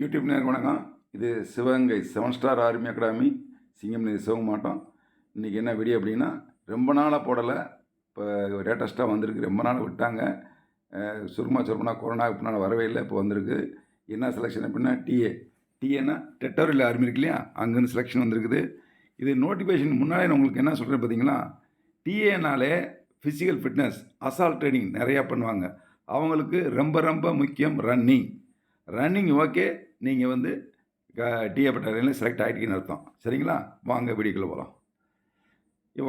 YouTube நேர் வணக்கம். இது Sivaganga seven star army academy. சிங்கம் இது சிவங்க மாட்டோம் இன்றைக்கி என்ன வீடியோ அப்படின்னா ரொம்ப நாளாக போடலை. இப்போ லேட்டஸ்ட்டாக வந்திருக்கு. ரொம்ப நாள் விட்டாங்க. சுருமா சுருமா கொரோனா கொரோனாவுக்கு வரவே இல்லை. இப்போ வந்திருக்கு. என்ன செலெக்ஷன் அப்படின்னா டிஏ டிஏனா டெட்டோரியல் ஆர்மி இருக்கு இல்லையா? அங்கேருந்து செலெக்ஷன் வந்திருக்குது. இது நோட்டிஃபிகேஷன் முன்னாலே நான் உங்களுக்கு என்ன சொல்கிறேன் பார்த்தீங்களா டிஏனாலே ஃபிசிக்கல் ஃபிட்னஸ் அசால்ட் ட்ரைனிங் நிறையா பண்ணுவாங்க. அவங்களுக்கு ரொம்ப ரொம்ப முக்கியம் ரன்னிங் ரன்னிங் ஓகே நீங்கள் வந்து டிஏ பட்டாலியில் செலக்ட் ஆகிட்டீங்கன்னு அர்த்தம். சரிங்களா? வாங்க வீடியோக்குள்ளே போகலாம்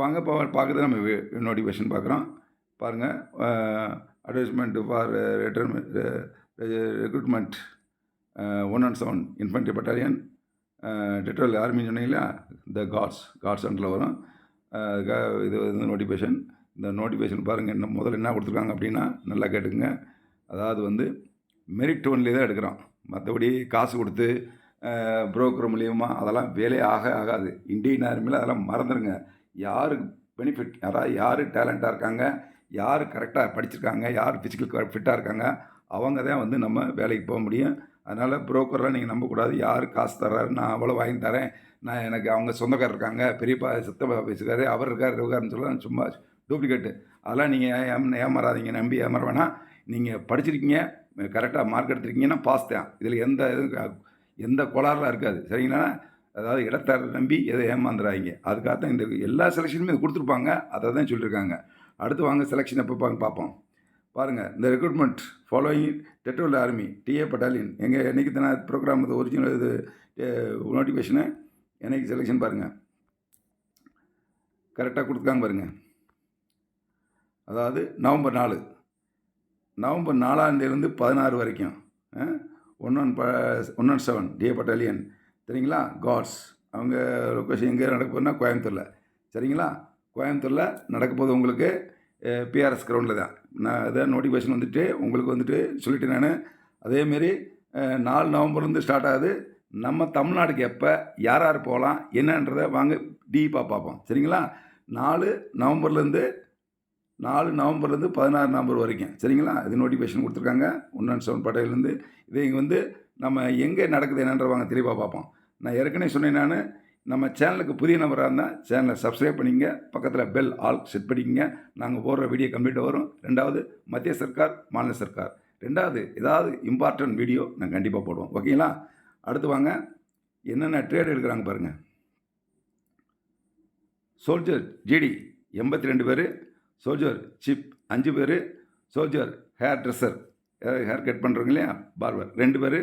வாங்க இப்போ பார்க்குறது நம்ம நோட்டிஃபிகேஷன் பார்க்குறோம் பாருங்கள் advertisement for retirement recruitment one and seven infantry battalion territorial ஆர்மின்னு சொன்னீங்களா த காட்ஸ் காட்ஸ் அண்டில் வரும். அதுக்காக இது வந்து நோட்டிஃபிகேஷன் இந்த நோட்டிஃபிகேஷன் பாருங்கள் என்ன முதல்ல என்ன கொடுத்துருக்காங்க அப்படின்னா நல்லா கேட்டுக்குங்க. அதாவது வந்து மெரிட் ஒன்லி தான் எடுக்கிறோம். மற்றபடி காசு கொடுத்து புரோக்கர் மூலியமாக அதெல்லாம் வேலையே ஆக ஆகாது. இந்தியன் ஆர்மியில் அதெல்லாம் மறந்துடுங்க யார் பெனிஃபிட் யாராவது யார் டேலண்ட்டாக இருக்காங்க யார் கரெக்டாக படிச்சிருக்காங்க யார் ஃபிசிக்கல் ஃபிட்டாக இருக்காங்க அவங்க தான் வந்து நம்ம வேலைக்கு போக முடியும். அதனால் புரோக்கர்லாம் நீங்கள் நம்பக்கூடாது. யார் காசு தர்றாரு நான் அவ்வளோ வாங்கி தரேன் நான் எனக்கு அவங்க சொந்தக்காரர் இருக்காங்க பெரியப்பா சித்தப்பா பேசுக்காரு அவர் இருக்கார் இருக்காருன்னு சொல்ல சும்மா டூப்ளிகேட்டு அதெல்லாம் நீங்கள் ஏம் ஏமாறாதீங்க நம்பி ஏமாற வேணாம். நீங்கள் படிச்சிருக்கீங்க கரெக்டாக மார்க் எடுத்துருக்கீங்கன்னா பாஸ் தான். இதில் எந்த இதுவும் எந்த கோளாறுலாம் இருக்காது. சரிங்களா? அதாவது இடத்தர நம்பி எதை ஏமாந்துடாதீங்க அதுக்காகத்தான் இந்த எல்லா செலெக்ஷனுமே இது கொடுத்துருப்பாங்க. அதை தான் சொல்லியிருக்காங்க. அடுத்து வாங்க செலெக்ஷன் எப்போ பாங்க பார்ப்போம். பாருங்கள் இந்த recruitment following territorial army TA battalion எங்கள் என்றைக்கு தானே ப்ரோக்ராம் இது ஒரிஜினல் இது நோட்டிஃபிகேஷனு என்னைக்கு செலெக்ஷன் பாருங்கள் கரெக்டாக கொடுத்துருக்காங்க பாருங்கள் அதாவது நவம்பர் நாலு. நவம்பர் நாலாந்தேதிலேருந்து பதினாறு வரைக்கும் ஒன் ஒன் ப one one seven TA battalion சரிங்களா? காட்ஸ் அவங்க லொக்கேஷன் எங்கே நடக்க போகுதுன்னா கோயம்புத்தூரில். சரிங்களா? கோயம்புத்தூரில் நடக்க போது உங்களுக்கு பிஆர்எஸ் கிரவுண்டில் தான். நான் அதான் நோட்டிஃபிகேஷன் வந்துட்டு உங்களுக்கு வந்துட்டு சொல்லிட்டு நான். அதேமாரி நாலு நவம்பர்லேருந்து ஸ்டார்ட் ஆகுது. நம்ம தமிழ்நாடுக்கு எப்போ யார் யார் போகலாம் என்னன்றதை வாங்க டீப்பாக பார்ப்போம். சரிங்களா? நாலு நவம்பர்லேருந்து நாலு நவம்பர்லேருந்து பதினாறு நவம்பர் வரைக்கும். சரிங்களா? இது நோட்டிஃபிகேஷன் கொடுத்துருக்காங்க. ஒன் செவன் பட்டையிலேருந்து. இதை இங்கே வந்து நம்ம எங்கே நடக்குது என்னன்றவாங்க தெளிவாக பார்ப்போம். நான் ஏற்கனவே சொன்னேன் நான். நம்ம சேனலுக்கு புதிய நபராக இருந்தால் சேனலை சப்ஸ்கிரைப் பண்ணிங்க. பக்கத்தில் பெல் ஆல் செட் பண்ணிக்கங்க. நாங்கள் போடுற வீடியோ கம்ப்ளீட்டாக வரும். ரெண்டாவது மத்திய சர்க்கார் மாநில சர்க்கார். ரெண்டாவது ஏதாவது இம்பார்ட்டன்ட் வீடியோ நான் கண்டிப்பாக போடுவோம். ஓகேங்களா அடுத்து வாங்க. என்னென்ன ட்ரேட் எடுக்கிறாங்க பாருங்கள் சோல்ஜர் ஜிடி எண்பத்தி ரெண்டு பேர். சோல்ஜர் சிப் அஞ்சு பேர். Soldier hair dresser hair cut பண்ணுறவங்க இல்லையா? பார்பர் ரெண்டு பேர்.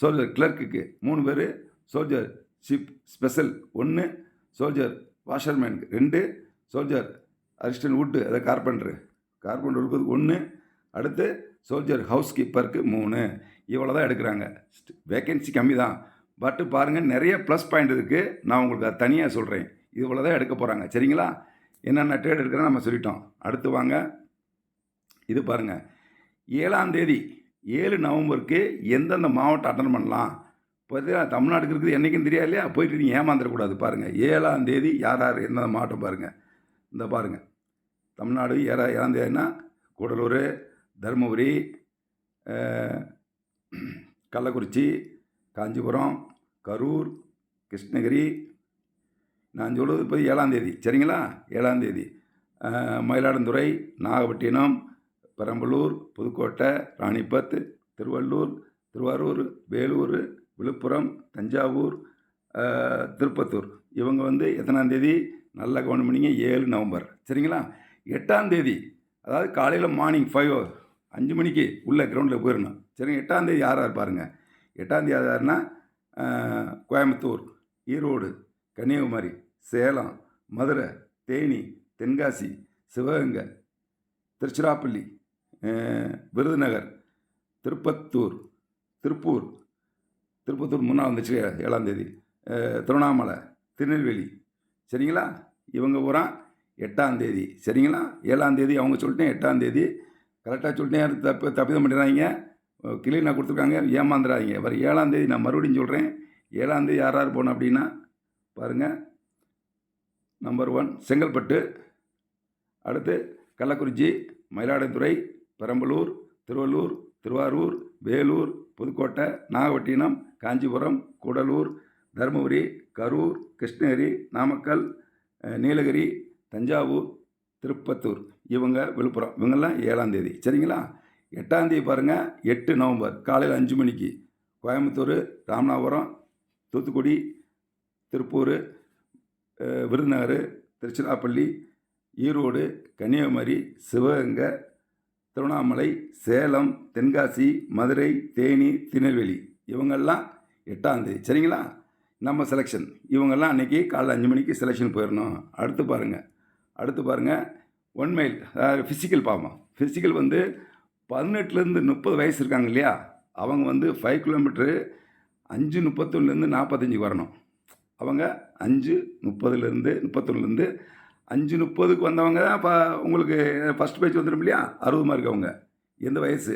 சோல்ஜர் கிளர்க்குக்கு மூணு பேர். சோல்ஜர் சிப் ஸ்பெஷல் ஒன்று சோல்ஜர் வாஷர்மேனுக்கு ரெண்டு. சோல்ஜர் அசிஸ்டன்ட் வுட்டு அதை கார்பெண்டரு கார்பெண்டர் இருக்கிறதுக்கு ஒன்று அடுத்து சோல்ஜர் ஹவுஸ் கீப்பருக்கு மூணு. இவ்வளோ தான் எடுக்கிறாங்க. வேக்கன்சி கம்மி தான் பட்டு பாருங்கள் நிறைய ப்ளஸ் பாயிண்ட் இருக்குது நான் உங்களுக்கு அதை தனியாக சொல்கிறேன் இவ்வளோ தான் எடுக்க போகிறாங்க சரிங்களா? என்னென்ன ட்ரேட் எடுக்கிறோன்னு நம்ம சொல்லிட்டோம். அடுத்து வாங்க. இது பாருங்கள் ஏழாம் தேதி ஏழு நவம்பருக்கு எந்தெந்த மாவட்டம் அட்டன் பண்ணலாம்? பார்த்தீங்கன்னா தமிழ்நாட்டுக்கு இருக்குது என்றைக்கும் தெரியாது இல்லையா? போயிட்டு நீங்கள் ஏமாந்துடக்கூடாது. பாருங்கள் ஏழாம் தேதி யார் யார் எந்தெந்த மாவட்டம் பாருங்கள் இந்த பாருங்கள் தமிழ்நாடு ஏழா ஏழாம் தேதினா கூடலூர் தருமபுரி கள்ளக்குறிச்சி காஞ்சிபுரம் கரூர் கிருஷ்ணகிரி நான் சொல்வது இப்போ ஏழாந்தேதி சரிங்களா? ஏழாந்தேதி மயிலாடுதுறை நாகப்பட்டினம் பெரம்பலூர் புதுக்கோட்டை ராணிப்பத்து திருவள்ளூர் திருவாரூர் வேலூர் விழுப்புரம் தஞ்சாவூர் திருப்பத்தூர். இவங்க வந்து எத்தனாந்தேதி நல்ல நல்லா கவனம் பண்ணிங்க. ஏழு நவம்பர். சரிங்களா? எட்டாந்தேதி அதாவது காலையில் மார்னிங் ஃபைவ் அஞ்சு மணிக்கு உள்ள கிரவுண்டில் போயிடணும் சரிங்க? எட்டாந்தேதி யாராக யார் யார் பாருங்கள் யாருன்னா கோயம்புத்தூர் ஈரோடு கன்னியாகுமரி சேலம் மதுரை தேனி தென்காசி சிவகங்கை திருச்சிராப்பள்ளி விருதுநகர் திருப்பத்தூர் திருப்பூர் திருப்பத்தூர் முன்னா வந்துச்சு ஏழாம் தேதி. திருவண்ணாமலை திருநெல்வேலி. சரிங்களா? இவங்க பூரா எட்டாம் தேதி. சரிங்களா? ஏழாம் தேதி அவங்க சொல்லிட்டேன் எட்டாம் தேதி. கரெக்டாக சொல்லிட்டேன் தப்பு தப்பிதம் பண்ணிடுறாங்க கிளீனாக கொடுத்துருக்காங்க ஏமாந்துடாதீங்க. வர ஏழாம் தேதி நான் மறுபடியும் சொல்கிறேன் ஏழாம் தேதி யார் யார் போனோம் அப்படின்னா பாருங்கள் நம்பர் ஒன் செங்கல்பட்டு. அடுத்து கள்ளக்குறிச்சி மயிலாடுதுறை பெரம்பலூர் திருவள்ளூர் திருவாரூர் வேலூர் புதுக்கோட்டை நாகப்பட்டினம் காஞ்சிபுரம் கூடலூர் தருமபுரி கரூர் கிருஷ்ணகிரி நாமக்கல் நீலகிரி தஞ்சாவூர் திருப்பத்தூர். இவங்க விழுப்புரம். இவங்கெல்லாம் ஏழாம் தேதி. சரிங்களா? எட்டாம் தேதி பாருங்கள் எட்டு நவம்பர். காலையில் அஞ்சு மணிக்கு. கோயம்புத்தூர் ராமநாதபுரம் தூத்துக்குடி திருப்பூர் விருதுநகர் திருச்சிராப்பள்ளி ஈரோடு கன்னியாகுமரி சிவகங்கை திருவண்ணாமலை சேலம் தென்காசி மதுரை தேனி திருநெல்வேலி. இவங்கெல்லாம் எட்டாந்தேதி சரிங்களா? நம்ம செலெக்ஷன் இவங்கெல்லாம் அன்றைக்கி காலைல அஞ்சு மணிக்கு செலெக்ஷன் போயிடணும் அடுத்து பாருங்கள் அடுத்து பாருங்கள் ஒன் மைல் அதாவது ஃபிசிக்கல் பாவம் ஃபிசிக்கல் வந்து பதினெட்டுலேருந்து முப்பது வயசு இருக்காங்க இல்லையா? அவங்க வந்து ஃபைவ் கிலோமீட்ரு அஞ்சு முப்பத்தொன்னுலேருந்து நாற்பத்தஞ்சுக்கு வரணும். அவங்க அஞ்சு முப்பதுலேருந்து முப்பத்தொன்னுலேருந்து அஞ்சு முப்பதுக்கு வந்தவங்க தான் இப்போ உங்களுக்கு ஃபஸ்ட் பேஜ் வந்துடும் இல்லையா? அறுபது மார்க் அவங்க. எந்த வயசு?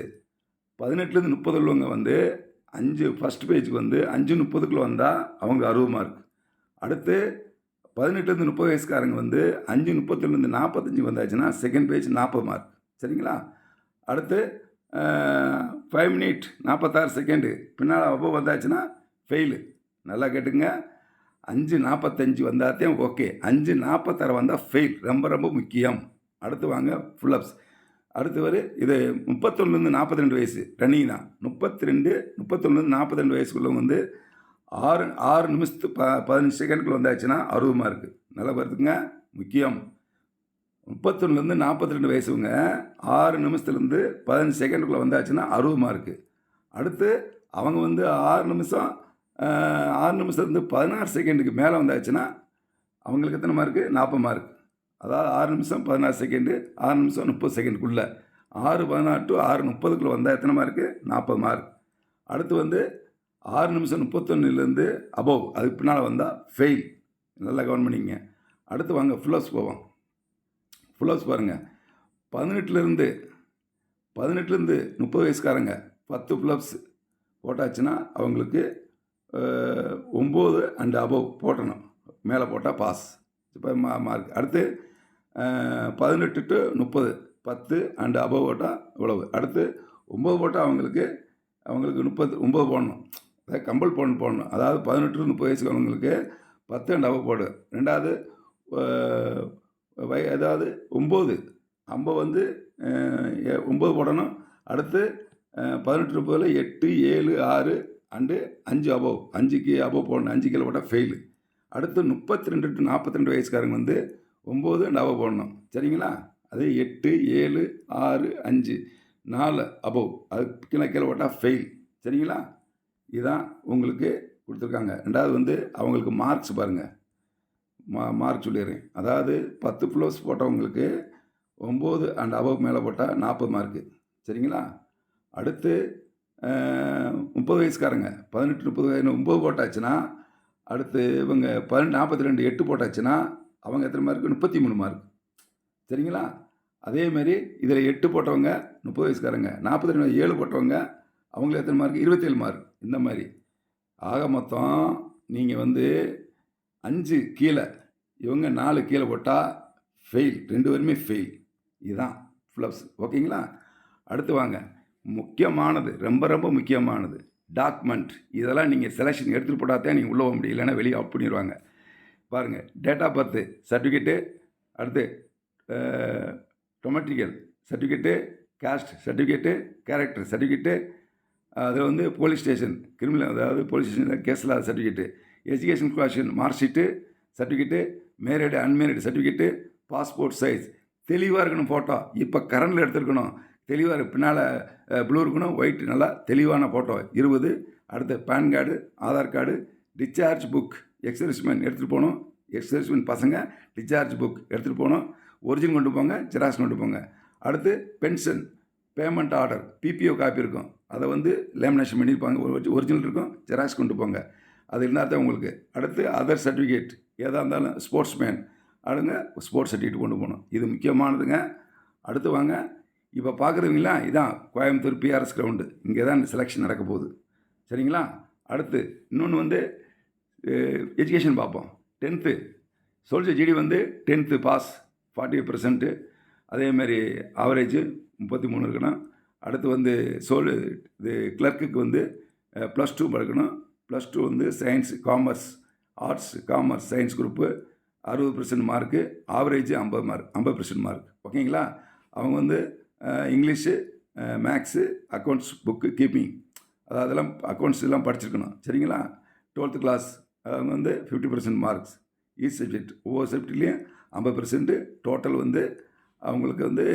பதினெட்டுலேருந்து முப்பது உள்ளவங்க வந்து அஞ்சு ஃபஸ்ட் பேஜுக்கு வந்து அஞ்சு முப்பதுக்குள்ளே வந்தால் அவங்க அறுபது மார்க் அடுத்து பதினெட்டுலேருந்து முப்பது வயசுக்காரங்க வந்து அஞ்சு முப்பத்துலேருந்து நாற்பத்தஞ்சு வந்தாச்சுன்னா செகண்ட் பேஜ் நாற்பது மார்க் சரிங்களா? அடுத்து ஃபைவ் மினிட் நாற்பத்தாறு செகண்டு பின்னால் அப்போ வந்தாச்சுன்னா ஃபெயிலு நல்லா கேட்டுங்க அஞ்சு நாற்பத்தஞ்சு வந்தாத்தையும் ஓகே. அஞ்சு நாற்பத்தாறு வந்தால் ஃபெயில் ரொம்ப ரொம்ப முக்கியம். அடுத்து வாங்க ஃபுல்லப்ஸ் அடுத்து வரு இது முப்பத்தொன்னுலேருந்து நாற்பத்தி ரெண்டு வயசு. ரன்னிங் தான். முப்பத்தி ரெண்டு முப்பத்தொன்னுலேருந்து நாற்பத்தி ரெண்டு வயசுக்குள்ளே வந்து ஆறு ஆறு நிமிஷத்து ப பதினஞ்சு செகண்டுக்குள்ள வந்தாச்சுன்னா அறுபது மார்க்கு நல்லா பார்த்துக்குங்க. முக்கியம். முப்பத்தொன்னுலேருந்து நாற்பத்தி ரெண்டு வயசுங்க ஆறு நிமிஷத்துலேருந்து பதினஞ்சு செகண்டுக்குள்ளே வந்தாச்சுன்னா அறுபது மார்க்கு அடுத்து அவங்க வந்து ஆறு நிமிஷம் ஆறு நிமிஷத்துலேருந்து பதினாறு செகண்டுக்கு மேலே வந்தாச்சுன்னா அவங்களுக்கு எத்தனை மார்க்கு? நாற்பது மார்க். அதாவது ஆறு நிமிஷம் பதினாறு செகண்டு ஆறு நிமிஷம் முப்பது செகண்டுக்குள்ளே. ஆறு பதினாறு டு ஆறு முப்பதுக்குள்ளே வந்தால் எத்தனை மார்க்கு? நாற்பது மார்க். அடுத்து வந்து ஆறு நிமிஷம் முப்பத்தொன்னுலேருந்து அபோவ் அதுக்கு பின்னால் வந்தால் ஃபெயில் நல்லா கவனம் பண்ணிங்க அடுத்து வாங்க ஃபுல்லோஸ் போவோம். ஃபுல்லோஸ் பாருங்கள் பதினெட்டுலேருந்து பதினெட்டுலேருந்து முப்பது வயசுக்காரங்க பத்து ஃபுல்லப்ஸ் போட்டாச்சுன்னா அவங்களுக்கு ஒம்பது அண்ட் அபவ் போட்டணும். மேலே போட்டால் பாஸ் இப்போ மா மார்க் அடுத்து பதினெட்டு டு முப்பது. பத்து அண்ட் அபவ் போட்டால் இவ்வளவு. அடுத்து ஒம்பது போட்டால் அவங்களுக்கு அவங்களுக்கு முப்பது ஒம்பது போடணும். அதாவது கம்பல் போடணும் போடணும். அதாவது பதினெட்டு முப்பது வயசுக்கு அவங்களுக்கு பத்து அண்ட் அபவ் போடு. ரெண்டாவது வய அதாவது ஒம்பது. ஐம்பது வந்து எ- ஒம்பது போடணும். அடுத்து பதினெட்டு முப்பதில் எட்டு ஏழு ஆறு அண்டு அஞ்சு அபோவ் அஞ்சுக்கு அபோவ் போடணும் அஞ்சு கிலோ போட்டால் ஃபெயிலு அடுத்து முப்பத்தி ரெண்டு டு நாற்பத்தி ரெண்டு வயசுக்காரங்க வந்து ஒம்பது அண்ட் அபோவ் போடணும். சரிங்களா? அது எட்டு ஏழு ஆறு அஞ்சு நாலு அபோவ் அது கீழே கீழே போட்டால் ஃபெயில் சரிங்களா? இதுதான் உங்களுக்கு கொடுத்துருக்காங்க. ரெண்டாவது வந்து அவங்களுக்கு மார்க்ஸ் பாருங்கள் மா மார்க் சொல்லிடுறேன். அதாவது பத்து ப்ளஸ் போட்டவங்களுக்கு ஒம்பது அண்ட் அபவ் மேலே போட்டால் நாற்பது மார்க்கு சரிங்களா? அடுத்து முப்பது வயசுக்காரங்க. பதினெட்டு முப்பது வயசு ஒம்பது போட்டாச்சுன்னா அடுத்து இவங்க பதினெட்டு நாற்பத்தி ரெண்டு எட்டு போட்டாச்சுன்னா அவங்க எத்தனை மார்க்கு முப்பத்தி மூணு மார்க் சரிங்களா? அதேமாரி இதில் எட்டு போட்டவங்க முப்பது வயசுக்காரங்க நாற்பத்தி ரெண்டு ஏழு போட்டவங்க அவங்களுக்கு எத்தனை மார்க் இருபத்தேழு மார்க் இந்த மாதிரி. ஆக மொத்தம் நீங்கள் வந்து அஞ்சு கீழே இவங்க நாலு கீழே போட்டால் ஃபெயில் ரெண்டு பேருமே ஃபெயில் இதுதான் ஃப்ளப்ஸ் ஓகேங்களா அடுத்து வாங்க. முக்கியமானது ரொம்ப ரொம்ப முக்கியமானது. டாக்குமெண்ட் இதெல்லாம் நீங்கள் செலெக்ஷன் எடுத்துகிட்டு போட்டால் நீங்கள் உள்ளே போக முடியும். இல்லைன்னா வெளியே அவுட் பண்ணிடுவாங்க பாருங்கள் டேட் ஆஃப் பர்த்து சர்டிஃபிகேட்டு அடுத்து டொமெட்ரிக்கல் certificate caste certificate character certificate அதில் வந்து போலீஸ் ஸ்டேஷன் கிரிமினல் அதாவது போலீஸ் ஸ்டேஷனில் கேஸ் இல்லாத certificate education qualification mark sheet certificate married unmarried certificate passport size தெளிவாக இருக்கணும் ஃபோட்டோ இப்போ கரண்டில் எடுத்துருக்கணும். தெளிவாக பின்னால் ப்ளூ இருக்கணும் ஒயிட் நல்லா தெளிவான ஃபோட்டோ இருபது. அடுத்து PAN card Aadhaar card discharge book ex-serviceman எடுத்துகிட்டு போகணும். எக்ஸர்விஸ்மெண்ட் பசங்க டிஸ்சார்ஜ் புக் எடுத்துகிட்டு போகணும். ஒரிஜினல் கொண்டு போங்க ஜெராக்ஸ் கொண்டு போங்க. அடுத்து pension payment order PPO copy இருக்கும். அதை வந்து லேமினேஷன் பண்ணியிருப்பாங்க. ஒரு ஒரிஜினல் இருக்கும் ஜெராக்ஸ் கொண்டு போங்க. அது இருந்தால் தான் உங்களுக்கு. அடுத்து அதர் சர்டிஃபிகேட் எதாக இருந்தாலும் ஸ்போர்ட்ஸ் மேன் அடுங்க ஸ்போர்ட்ஸ் சர்டிஃபிகேட் கொண்டு போகணும். இது முக்கியமானதுங்க. அடுத்து வாங்க இப்போ பார்க்குறவங்களா இதான் கோயம்புத்தூர் பிஆர்எஸ் கிரவுண்டு இங்கே தான் செலெக்ஷன் நடக்க போகுது. சரிங்களா? அடுத்து இன்னொன்று வந்து எஜுகேஷன் பார்ப்போம். டென்த்து சோல்ஜர் ஜிடி வந்து டென்த்து பாஸ் ஃபார்ட்டி பர்சன்ட்டு அதேமாரி ஆவரேஜ் முப்பத்தி மூணு இருக்கணும். அடுத்து வந்து சோல் இது கிளர்க்குக்கு வந்து ப்ளஸ் டூ படிக்கணும். ப்ளஸ் டூ வந்து science commerce arts commerce science group அறுபது பர்சன்ட் மார்க்கு ஆவரேஜ் ஐம்பது மார்க் ஐம்பது பர்சன்ட் மார்க் ஓகேங்களா? அவங்க வந்து English maths accounts book keeping அதாவது அதெல்லாம் அக்கௌண்ட்ஸ் எல்லாம் படிச்சிருக்கணும். சரிங்களா? டுவெல்த்து கிளாஸ் அவங்க வந்து fifty percent marks each subject ஒவ்வொரு சப்ஜெக்ட்லேயும் ஐம்பது பர்சன்ட்டு டோட்டல் வந்து அவங்களுக்கு வந்து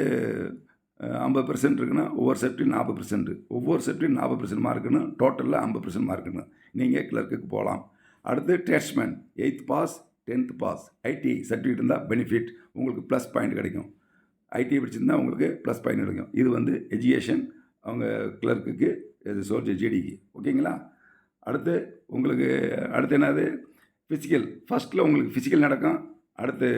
ஐம்பது பர்சன்ட் இருக்குன்னா ஒவ்வொரு சப்ஜெக்ட்லையும் நாற்பது பர்சன்ட் ஒவ்வொரு சப்ஜெக்ட் நாற்பது பர்சன்ட் மார்க்குன்னு டோட்டலில் ஐம்பது பர்சன்ட் மார்க்குன்னு நீங்கள் கிளர்க்குக்கு போகலாம். அடுத்து tradesman eighth pass tenth pass ITI certificate இருந்தால் பெனிஃபிட் உங்களுக்கு ப்ளஸ் பாயிண்ட் கிடைக்கும். ஐடி படிச்சிருந்தா உங்களுக்கு ப்ளஸ் பாயிண்ட் கிடைக்கும் இது வந்து எஜுகேஷன் அவங்க கிளர்க்குக்கு இது சோல்ஜர் ஜிடிக்கு ஓகேங்களா? அடுத்து உங்களுக்கு அடுத்து என்னது? ஃபிசிக்கல் ஃபஸ்ட்டில் உங்களுக்கு ஃபிசிக்கல் நடக்கும். அடுத்து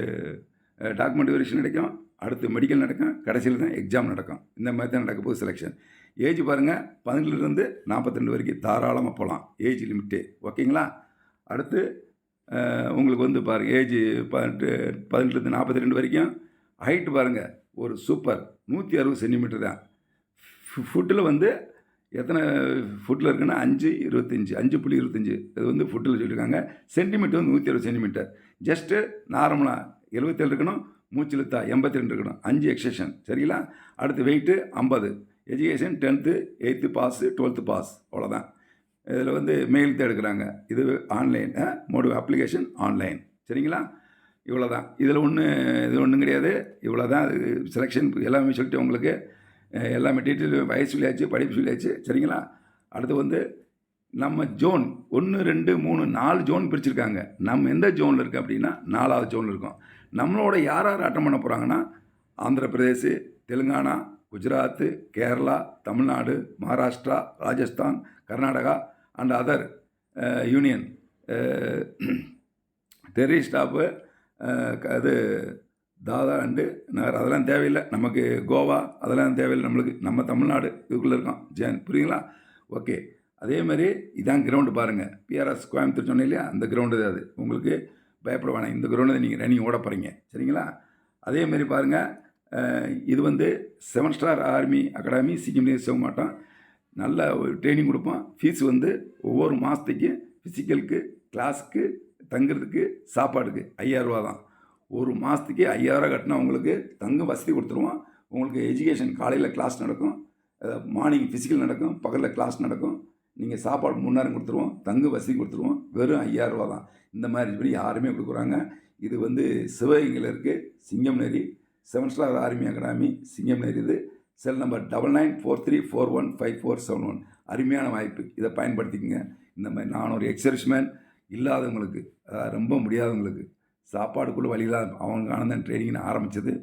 டாக்குமெண்ட் வெரிஷன் நடக்கும் அடுத்து மெடிக்கல் நடக்கும். கடைசியில் தான் எக்ஸாம் நடக்கும். இந்த மாதிரி தான் நடக்க போகுது செலெக்ஷன் ஏஜ் பாருங்கள் பதினெட்டுலேருந்து நாற்பத்தி ரெண்டு வரைக்கும் தாராளமாக போகலாம் ஏஜ் லிமிட்டு ஓகேங்களா? அடுத்து உங்களுக்கு வந்து பாருங்கள் ஏஜ் பதினெட்டு பதினெட்டுலேருந்து நாற்பத்தி ரெண்டு வரைக்கும். ஹைட்டு பாருங்கள் ஒரு சூப்பர். நூற்றி அறுபது சென்டிமீட்டர் தான். ஃபுட்டில் வந்து எத்தனை ஃபுட்டில் இருக்குன்னா அஞ்சு இருபத்தஞ்சி அஞ்சு புள்ளி இருபத்தஞ்சி. அது வந்து ஃபுட்டில் சொல்லியிருக்காங்க. சென்டிமீட்டர் வந்து நூற்றி அறுபது சென்டிமீட்டர். ஜஸ்ட்டு நார்மலாக எழுபத்தேழு இருக்கணும் மூச்சு எண்பத்தி ரெண்டு இருக்கணும். அஞ்சு எக்ஸஷன். சரிங்களா? அடுத்து வெயிட்டு ஐம்பது. Education tenth eighth pass twelfth pass. அவ்வளோதான். இதில் வந்து மெயில் தான் எடுக்கிறாங்க. இது ஆன்லைன் மோடு அப்ளிகேஷன் ஆன்லைன். சரிங்களா? இவ்வளோ தான் இதில் ஒன்று இது ஒன்றும் கிடையாது. இவ்வளோ தான் அது செலெக்ஷன் எல்லாமே சொல்லிட்டு உங்களுக்கு எல்லா மெட்டீரியல் வயசு சொல்லியாச்சு படிப்பு சொல்லியாச்சு. சரிங்களா? அடுத்து வந்து நம்ம ஜோன் ஒன்று ரெண்டு மூணு நாலு ஜோன் பிரிச்சிருக்காங்க. நம்ம எந்த ஜோனில் இருக்கோம் அப்படின்னா நாலாவது ஜோனில் இருக்கோம். நம்மளோட யார் யார் அட்டம் பண்ண போகிறாங்கன்னா Andhra Pradesh Telangana Gujarat Kerala Tamil Nadu Maharashtra Rajasthan Karnataka and other union territory of அது தாதா அண்டு நகர். அதெல்லாம் தேவையில்லை. நமக்கு கோவா அதெல்லாம் தேவையில்லை நம்மளுக்கு. நம்ம தமிழ்நாடு இதுக்குள்ளே இருக்கோம். ஜேன் புரியுங்களா ஓகே. அதே மாதிரி இதான் கிரவுண்டு பாருங்கள் பிஆர்எஸ் கோயம்புத்தூர் சொன்னேன் இல்லையா? அந்த கிரவுண்டு தான் அது. உங்களுக்கு பயப்பட வேணாம். இந்த கிரவுண்டு நீங்கள் ரன்னிங் ஓட போகிறீங்க சரிங்களா? அதே மாதிரி பாருங்கள் இது வந்து செவன் ஸ்டார் ஆர்மி அகாடமி சிக்கிம் சேவ மாட்டோம் நல்ல ஒரு ட்ரைனிங் கொடுப்போம். ஃபீஸ் வந்து ஒவ்வொரு மாதத்துக்கு ஃபிசிக்கலுக்கு கிளாஸுக்கு தங்குறதுக்கு சாப்பாடுக்கு ஐயாயிரரூவா தான். ஒரு மாதத்துக்கு ஐயாயிரம் கட்டினா உங்களுக்கு தங்க வசதி கொடுத்துருவோம். உங்களுக்கு எஜுகேஷன் காலையில் கிளாஸ் நடக்கும். மார்னிங் ஃபிசிக்கல் நடக்கும். பகலில் கிளாஸ் நடக்கும். நீங்கள் சாப்பாடு முன்னேறம் கொடுத்துருவோம். தங்கு வசதி கொடுத்துருவோம். வெறும் ஐயாயிரரூவா தான். இந்த மாதிரி இப்படி யாருமே கொடுக்குறாங்க. இது வந்து சிவகங்கையில் இருக்குது Singam Neri seven star army academy சிங்கம் நேரி இது. Cell number double nine four three four one five four seven one அருமையான வாய்ப்பு. இதை பயன்படுத்திக்கங்க. இந்த மாதிரி நான் ஒரு எக்ஸர்ஸ்மேன் இல்லாதவங்களுக்கு அதாவது ரொம்ப முடியாதவங்களுக்கு சாப்பாடுக்குள்ளே வழியில்லாத அவங்களுக்கான தான் ட்ரைனிங்னு ஆரம்பித்தது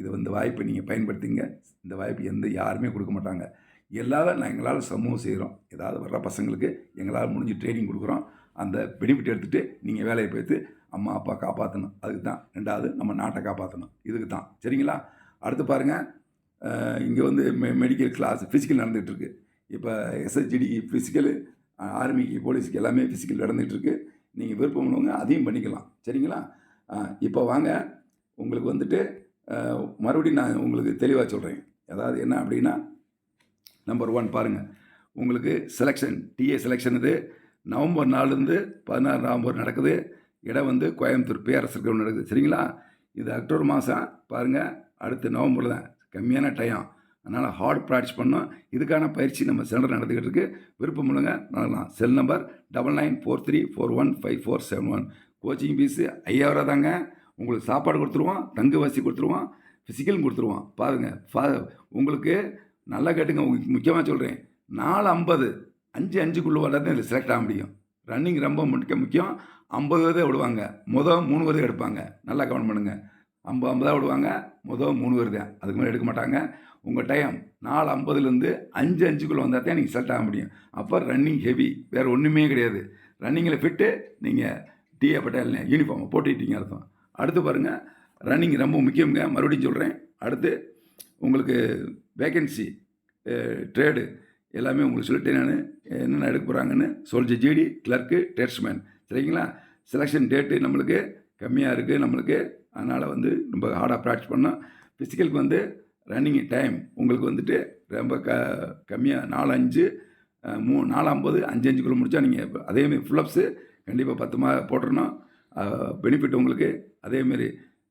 இது வந்து வாய்ப்பை நீங்கள் பயன்படுத்திங்க. இந்த வாய்ப்பு எந்த யாருமே கொடுக்க மாட்டாங்க. எல்லாத நான் எங்களால் சமூகம் செய்கிறோம் ஏதாவது வர்ற பசங்களுக்கு எங்களால் முடிஞ்சு ட்ரைனிங் கொடுக்குறோம். அந்த பெனிஃபிட் எடுத்துகிட்டு நீங்கள் வேலையை போய்த்து அம்மா அப்பா காப்பாற்றணும் அதுக்கு தான். ரெண்டாவது நம்ம நாட்டை காப்பாற்றணும் இதுக்கு தான். சரிங்களா? அடுத்து பாருங்கள் இங்கே வந்து மெ மெடிக்கல் கிளாஸ் ஃபிசிக்கல் நடந்துகிட்ருக்கு இப்போ எஸ்எஸ்ஜிடி ஃபிசிக்கலு ஆர்மிக்கு போலீஸுக்கு எல்லாமே ஃபிசிக்கல் நடந்துகிட்ருக்கு நீங்கள் விருப்பம் உள்ளவங்க அதையும் பண்ணிக்கலாம். சரிங்களா? இப்போ வாங்க. உங்களுக்கு வந்துட்டு மறுபடியும் நான் உங்களுக்கு தெளிவாக சொல்கிறேன் அதாவது என்ன அப்படின்னா நம்பர் ஒன் பாருங்கள் உங்களுக்கு செலெக்ஷன் டிஏ செலெக்ஷன் இது. நவம்பர் நாலுலேருந்து பதினாறு நவம்பர் நடக்குது. இடம் வந்து கோயம்புத்தூர் பிஆர்எஸ் கிரவுண்ட் நடக்குது. சரிங்களா? இது அக்டோபர் மாதம் பாருங்கள் அடுத்து நவம்பரில் தான். கம்மியான டைம் அதனால் ஹார்ட் ப்ராக்டிஸ் பண்ணோம் இதுக்கான பயிற்சி நம்ம சென்டர் நடந்துக்கிட்டு இருக்குது விருப்பம் உள்ளவங்க நடக்கலாம் cell number double nine four three four one five four seven one coaching fees ஐயாயிரம் தாங்க. உங்களுக்கு சாப்பாடு கொடுத்துருவோம் தங்கு வசதி கொடுத்துருவோம் ஃபிசிக்கலும் கொடுத்துருவோம். பாருங்கள் ஃபா உங்களுக்கு நல்லா கேட்டுங்க உங்களுக்கு முக்கியமாக சொல்கிறேன் நாலு ஐம்பது அஞ்சு அஞ்சுக்குள்ளே வர்றது இதில் செலக்ட் ஆக முடியும். ரன்னிங் ரொம்ப முக்கிய முக்கியம். ஐம்பது தான் விடுவாங்க. மொதல் மூணு வருது எடுப்பாங்க. நல்லா கவனம் பண்ணுங்கள் ஐம்பது ஐம்பதாக விடுவாங்க. மொதல் மூணு வருது அதுக்கு மேலே எடுக்க மாட்டாங்க. உங்கள் டைம் நாலு ஐம்பதுலேருந்து அஞ்சு அஞ்சுக்குள்ளே வந்தால் தான் நீங்கள் செலக்ட் ஆக முடியும். அப்போ ரன்னிங் ஹெவி வேறு ஒன்றுமே கிடையாது. ரன்னிங்கில் ஃபிட்டு நீங்கள் டிஏ பட்டாலில் யூனிஃபார்மை போட்டுக்கிட்டீங்க அர்த்தம். அடுத்து பாருங்கள் ரன்னிங் ரொம்ப முக்கியங்க மறுபடியும் சொல்கிறேன் அடுத்து உங்களுக்கு வேகன்சி ட்ரேடு எல்லாமே உங்களுக்கு சொல்லிட்டேன் நான். என்னென்ன எடுக்க போகிறாங்கன்னு சொல்லிச்சு ஜிடி கிளர்க்கு டேட்ஸ்மேன் சரிங்களா? செலெக்ஷன் டேட்டு நம்மளுக்கு கம்மியாக இருக்குது நம்மளுக்கு. அதனால் வந்து நம்ம ஹார்டாக ப்ராக்டிஸ் பண்ணோம். ஃபிசிக்கலுக்கு வந்து ரன்னிங் டைம் உங்களுக்கு வந்துட்டு ரொம்ப க கம்மியாக நாலு அஞ்சு மூ நாலு ஐம்பது அஞ்சு அஞ்சுக்குள்ளே முடித்தா நீங்கள் அதேமாரி ஃபுல்லப்ஸு கண்டிப்பாக பத்து மா போட்டுறணும். பெனிஃபிட் உங்களுக்கு. அதேமாரி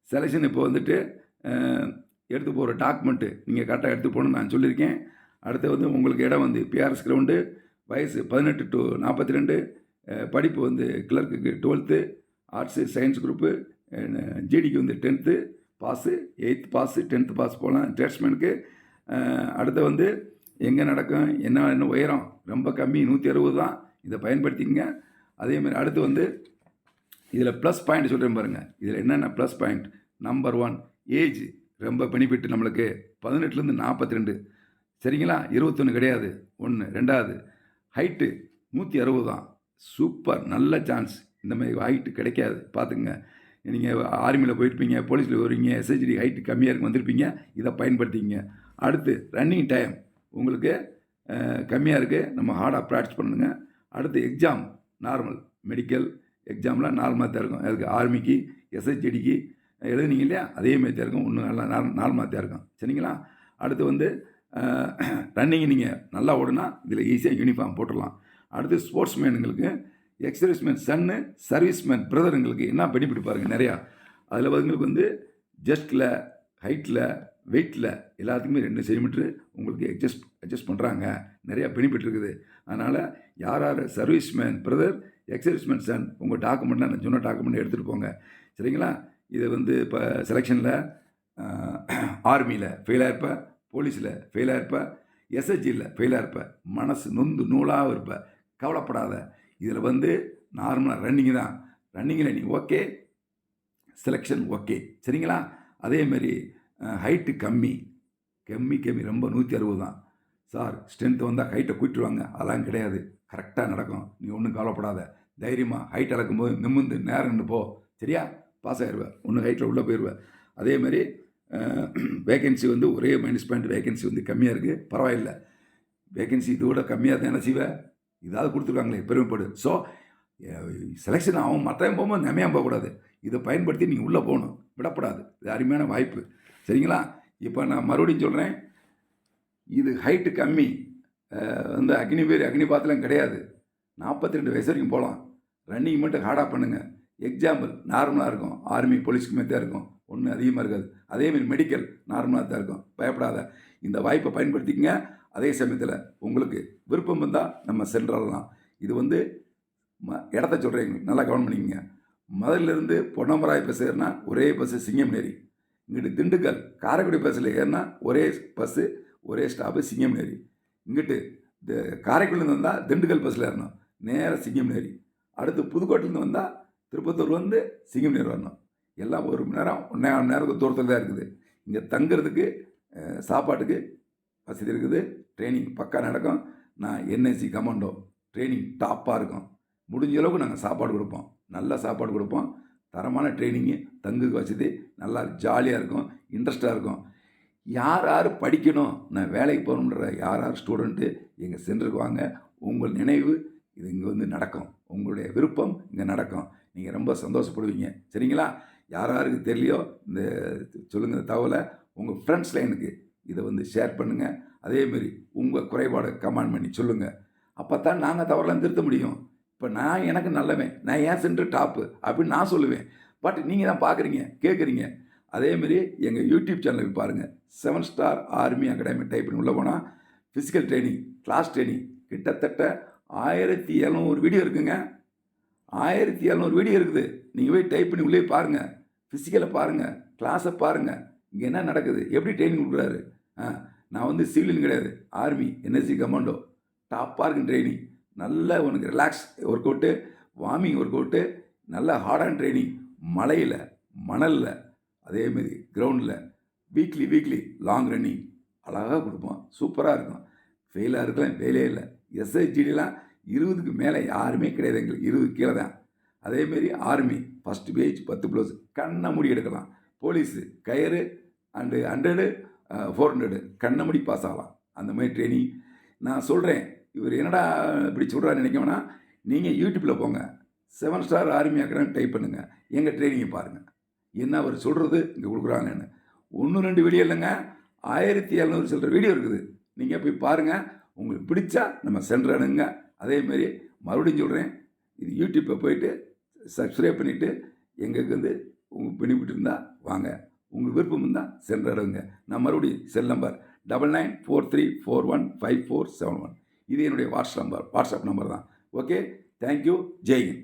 செலெக்ஷன் இப்போ வந்துட்டு எடுத்து போகிற டாக்குமெண்ட்டு நீங்கள் கரெக்டாக எடுத்து போகணும்னு நான் சொல்லியிருக்கேன். அடுத்து வந்து உங்களுக்கு இடம் வந்து பிஆர்எஸ் கிரவுண்டு வயசு பதினெட்டு டு நாற்பத்தி ரெண்டு படிப்பு வந்து கிளர்க்குக்கு டுவெல்த்து ஆர்ட்ஸு சயின்ஸ் குரூப்பு ஜிடிக்கு வந்து tenth pass eighth pass tenth pass போகலாம். ட்ரேட்ஸ்மேனுக்கு அடுத்து வந்து எங்கே நடக்கும் என்ன என்ன உயரம் ரொம்ப கம்மி நூற்றி அறுபது தான். இதை பயன்படுத்திக்கங்க. அதேமாதிரி அடுத்து வந்து இதில் ப்ளஸ் பாயிண்ட் சொல்கிறேன் பாருங்கள் இதில் என்னென்ன plus point number one age ரொம்ப பெனிஃபிட் நம்மளுக்கு. பதினெட்டுலேருந்து நாற்பத்தி ரெண்டு சரிங்களா? இருபத்தொன்று கிடையாது. ஒன்று. ரெண்டாவது ஹைட்டு நூற்றி அறுபது தான். சூப்பர் நல்ல சான்ஸ் இந்த மாதிரி ஹைட்டு கிடைக்காது. பார்த்துங்க நீங்கள் ஆர்மியில் போயிருப்பீங்க போலீஸில் வருவீங்க எஸ்ஹெச்டி ஹைட்டு கம்மியாக இருக்கும் வந்திருப்பீங்க இதை பயன்படுத்திங்க அடுத்து ரன்னிங் டைம் உங்களுக்கு கம்மியாக இருக்குது நம்ம ஹார்டாக ப்ராக்டிஸ் பண்ணுங்க. அடுத்து எக்ஸாம் நார்மல் மெடிக்கல் எக்ஸாம்லாம் நார்மலாக தான் இருக்கும். அதுக்கு ஆர்மிக்கு எஸ்ஹெச்டிக்கு எழுதுனீங்க இல்லையா? அதே மாதிரி தான் இருக்கும். இன்னும் நல்லா நார் நார்மலாக தான் இருக்கும். சரிங்களா? அடுத்து வந்து ரன்னிங் நீங்கள் நல்லா ஓடுனா இதில் ஈஸியாக யூனிஃபார்ம் போட்டுடலாம். அடுத்து ஸ்போர்ட்ஸ் மேனுங்களுக்கு எக்ஸர்விஸ்மேன் சன்னு சர்வீஸ்மேன் பிரதருங்களுக்கு என்ன பெனிஃபிட் பாருங்கள் நிறையா. அதில் உங்களுக்கு வந்து ஜஸ்ட்டில் ஹைட்டில் வெயிட்டில் எல்லாத்துக்குமே ரெண்டு சென்டிமீட்ரு உங்களுக்கு அட்ஜஸ்ட் அட்ஜஸ்ட் பண்ணுறாங்க நிறையா பெனிஃபிட் இருக்குது. அதனால் யார் யார் சர்வீஸ்மேன் பிரதர் எக்ஸர்விஸ்மேன் சன் உங்கள் டாக்குமெண்ட்லாம் நான் சொன்ன டாக்குமெண்ட் எடுத்துகிட்டு போங்க. சரிங்களா? இதை வந்து இப்போ செலெக்ஷனில் ஆர்மியில் ஃபெயிலாக இருப்ப போலீஸில் ஃபெயிலாக இருப்ப எஸ்ஹெச்சியில் ஃபெயிலாக இருப்ப மனசு நொந்து நூலாக இருப்ப கவலைப்படாத. இதில் வந்து நார்மலாக ரன்னிங் தான். ரன்னிங்கில் நீ ஓகே செலெக்ஷன் ஓகே சரிங்களா? அதேமாரி ஹைட்டு கம்மி. கம்மி கம்மி. ரொம்ப நூற்றி அறுபது தான். சார் ஸ்ட்ரென்த் வந்தால் ஹைட்டை கூட்டிடுவாங்க அதெல்லாம் கிடையாது. கரெக்டாக நடக்கும். நீ ஒன்றும் கவலைப்படாத. தைரியமாக ஹைட் அளக்கும்போது நிமிர்ந்து நேரம் நின்று போ. சரியா? பாஸ் ஆயிடுவேன் ஒன்று ஹைட்டில் உள்ளே போயிடுவேன் அதேமாரி வேகன்சி வந்து ஒரே மைனஸ் பாயிண்ட் வேகன்சி வந்து கம்மியாக இருக்குது பரவாயில்லை. வேகன்சி இதோட கம்மியாக தான் என்ன செய்வேன் இதாவது கொடுத்துருக்காங்களே பெருமைப்படு. ஸோ செலெக்ஷன் ஆகும். மற்றவன் போகும்போது நமையாக போகக்கூடாது. இதை பயன்படுத்தி நீங்கள் உள்ளே போகணும். விடப்படாது. இது அருமையான வாய்ப்பு. சரிங்களா? இப்போ நான் மறுபடியும் சொல்கிறேன் இது ஹைட்டு கம்மி. வந்து அக்னி பேர் அக்னி பாத்திரம் கிடையாது. நாற்பத்தி ரெண்டு வயசு வரைக்கும் போகலாம். ரன்னிங் மட்டும் ஹார்டாக பண்ணுங்கள் எக்ஸாம்பிள் நார்மலாக இருக்கும். ஆர்மி போலீஸ்க்குமே தான் இருக்கும். ஒன்றும் அதிகமாக இருக்காது. அதேமாரி மெடிக்கல் நார்மலாக தான் இருக்கும். பயப்படாத. இந்த வாய்ப்பை பயன்படுத்திக்கங்க. அதே சமயத்தில் உங்களுக்கு விருப்பம் இருந்தால் நம்ம சென்றடலாம் இது வந்து ம இடத்த சொல்கிறேங்க நல்லா கவனம் பண்ணிக்கங்க. மதுரையிலேருந்து இருந்து பொன்னமராய் பஸ் ஏறினா ஒரே பஸ்ஸு சிங்கம்நேரி இங்கிட்டு திண்டுக்கல் காரைக்குடி பஸ்ஸில் ஏறினா ஒரே பஸ்ஸு ஒரே ஸ்டாப்பு சிங்கம்நேரி இங்கிட்டு இந்த காரைக்குடிலேருந்து வந்தால் திண்டுக்கல் பஸ்ஸில் ஏறணும். நேராக சிங்கம்நேரி அடுத்து புதுக்கோட்டையிலேருந்து வந்தால் திருப்பத்தூர் வந்து சிங்கம்நேரி வரணும். எல்லாம் ஒரு மணி நேரம் ஒன்றே மணி நேரத்துக்கு தூரத்தில் தான் இருக்குது. இங்கே தங்குறதுக்கு சாப்பாட்டுக்கு வசதி இருக்குது. ட்ரைனிங் பக்கா நடக்கும். நான் என்எஸ்சி கமாண்டோ ட்ரைனிங் டாப்பாக இருக்கும். முடிஞ்ச அளவுக்கு நாங்கள் சாப்பாடு கொடுப்போம். நல்ல சாப்பாடு கொடுப்போம். தரமான ட்ரைனிங்கு தங்குக்கு வசதி நல்லா ஜாலியாக இருக்கும். இன்ட்ரெஸ்டாக இருக்கும். யார் யார் படிக்கணும்? நான் வேலைக்கு போகணுன்ற யார் யார் ஸ்டூடெண்ட்டு எங்கள் சென்டருக்கு வாங்க. உங்கள் நினைவு இது இங்கே வந்து நடக்கும். உங்களுடைய விருப்பம் இங்கே நடக்கும். நீங்கள் ரொம்ப சந்தோஷப்படுவீங்க. சரிங்களா? யார் யாருக்கு தெரியலையோ இந்த சொல்லுங்கள் தகவலை உங்கள் ஃப்ரெண்ட்ஸ் லைனுக்கு இதை வந்து ஷேர் பண்ணுங்கள் அதேமாரி உங்கள் குறைபாடை கமெண்ட் பண்ணி சொல்லுங்கள் அப்போ தான் நாங்கள் தவறெல்லாம் திருத்த முடியும். இப்போ நான் எனக்கு நல்லவன் நான் ஏன் சென்டர் டாப்பு அப்படின்னு நான் சொல்லுவேன். பட் நீங்கள் தான் பார்க்குறீங்க கேட்குறீங்க அதேமாரி எங்கள் யூடியூப் சேனலுக்கு பாருங்கள் seven star army academy type பண்ணி உள்ளே போனால் ஃபிசிக்கல் ட்ரைனிங் கிளாஸ் ட்ரைனிங் கிட்டத்தட்ட ஆயிரத்தி எழுநூறு வீடியோ இருக்குங்க. ஆயிரத்தி எழுநூறு வீடியோ இருக்குது. நீங்கள் போய் டைப் பண்ணி உள்ளே பாருங்கள் ஃபிசிக்கலை பாருங்கள் கிளாஸை பாருங்கள் இங்கே என்ன நடக்குது? எப்படி ட்ரைனிங் கொடுக்குறாரு? ஆ நான் வந்து சிவிலியன் கிடையாது. ஆர்மி என்எஸ்சி கமாண்டோ டாப்பாக இருக்கும் ட்ரைனிங் நல்ல உனக்கு relax work out warming work out நல்ல ஹார்டான ட்ரைனிங் மலையில் மணலில் அதேமாரி கிரவுண்டில் வீக்லி வீக்லி லாங் ரன்னிங் அழகாக கொடுப்போம் சூப்பராக இருக்கும். ஃபெயிலாக இருக்கலாம் ஃபெயிலே இல்லை. எஸ்ஐஜிடிலாம் இருபதுக்கு மேலே யாருமே கிடையாது எங்களுக்கு. இருபது கீழே தான். அதேமாரி ஆர்மி ஃபஸ்ட் பேஜ் பத்து ப்ளவுஸ் கண்ணை மூடி எடுக்கலாம். போலீஸு கயிறு அண்டு ஹண்ட்ரடு ஃபோர் ஹண்ட்ரடு கண்ணை மூடி பாஸ் ஆகலாம். அந்த மாதிரி ட்ரைனிங் நான் சொல்கிறேன் இவர் என்னடா இப்படி சொல்கிறாரு நினைக்கவேனா நீங்கள் யூடியூப்பில் போங்க. Seven star army academy type பண்ணுங்கள் எங்கள் ட்ரைனிங்கை பாருங்கள் என்ன அவர் சொல்கிறது இங்கே கொடுக்குறாங்கன்னு. ஒன்று ரெண்டு வீடியோ இல்லைங்க. ஆயிரத்தி எழுநூறு சில்லற வீடியோ இருக்குது. நீங்கள் போய் பாருங்கள் உங்களுக்கு பிடிச்சா நம்ம சென்றடைங்க அதேமாரி மறுபடியும் சொல்கிறேன் இது யூடியூப்பை போயிட்டு சப்ஸ்கிரைப் பண்ணிவிட்டு எங்களுக்கு வந்து உங்கள் பெனிஃபிட் இருந்தால் வாங்க. உங்களுக்கு விருப்பம் இருந்தால் சென்றடைங்க நான் மறுபடியும் cell number double nine four three four one five four seven one இது என்னுடைய வாட்ஸ்அப் நம்பர் வாட்ஸ்அப் நம்பர் தான். ஓகே தேங்க்யூ ஜெய்ஹிந்த்